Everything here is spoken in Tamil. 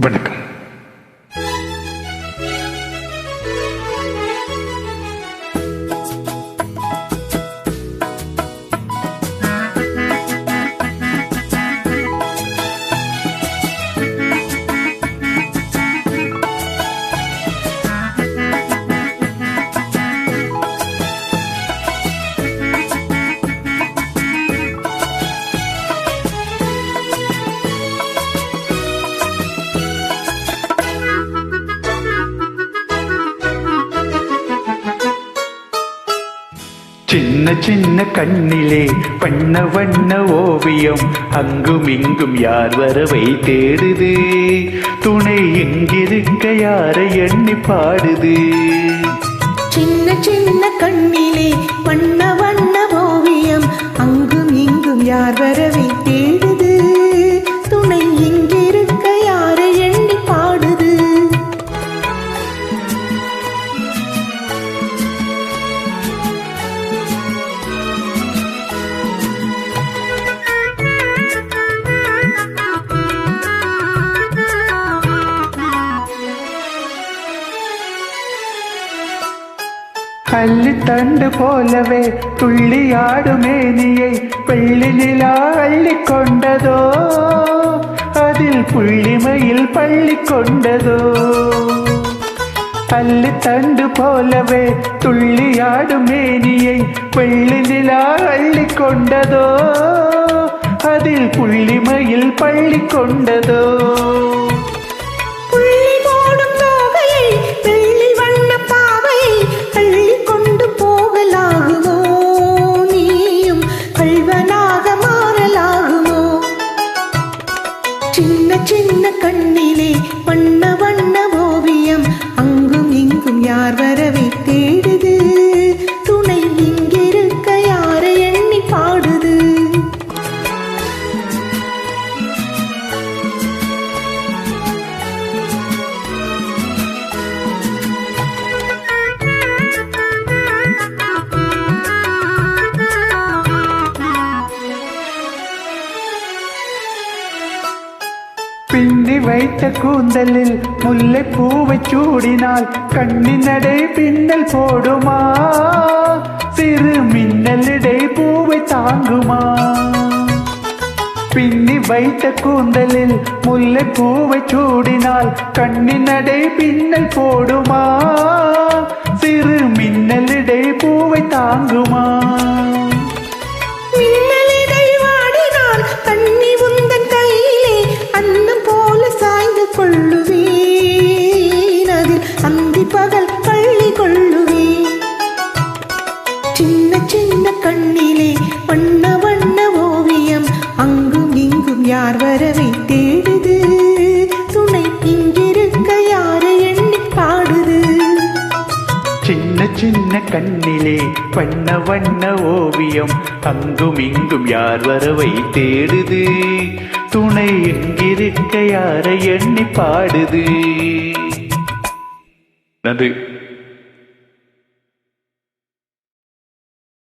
வணக்கம். சின்ன சின்ன கண்ணிலே பண்ண வண்ண ஓவியம் அங்கும் இங்கும் யார் வரவை தேடுது? துணை எங்கிருக்க யாரை எண்ணி பாடுது? சின்ன சின்ன கண்ணிலே பண்ண வண்ண அள்ளித்தண்டு போலவே துள்ளியாடும் மேனியை வெள்ளி நிலா அள்ளி கொண்டதோ? அதில் புள்ளிமையில் பள்ளி கொண்டதோ? அள்ளித்தண்டு போலவே துள்ளியாடும் மேனியை வெள்ளி நிலா அள்ளி கொண்டதோ? அதில் புள்ளிமையில் பள்ளி கொண்டதோ? வைத்த கூந்தலில் முல்லை பூவை சூடினால் கண்ணினடை பின்னல் போடுமா? சிறு மின்னலிடை பூவை தாங்குமா? பின்னி வைத்த கூந்தலில் முல்லை பூவை சூடினால் கண்ணினடை பின்னல் போடுமா? சிறு மின்னலிடை பூவை தாங்குமா? சின்ன கண்ணிலே வண்ண வண்ண ஓவியம் அங்கும் இங்கும் யார் வரவை தேடுது? துணை எங்கிருக்க யாரை எண்ணி பாடுது? நன்றி.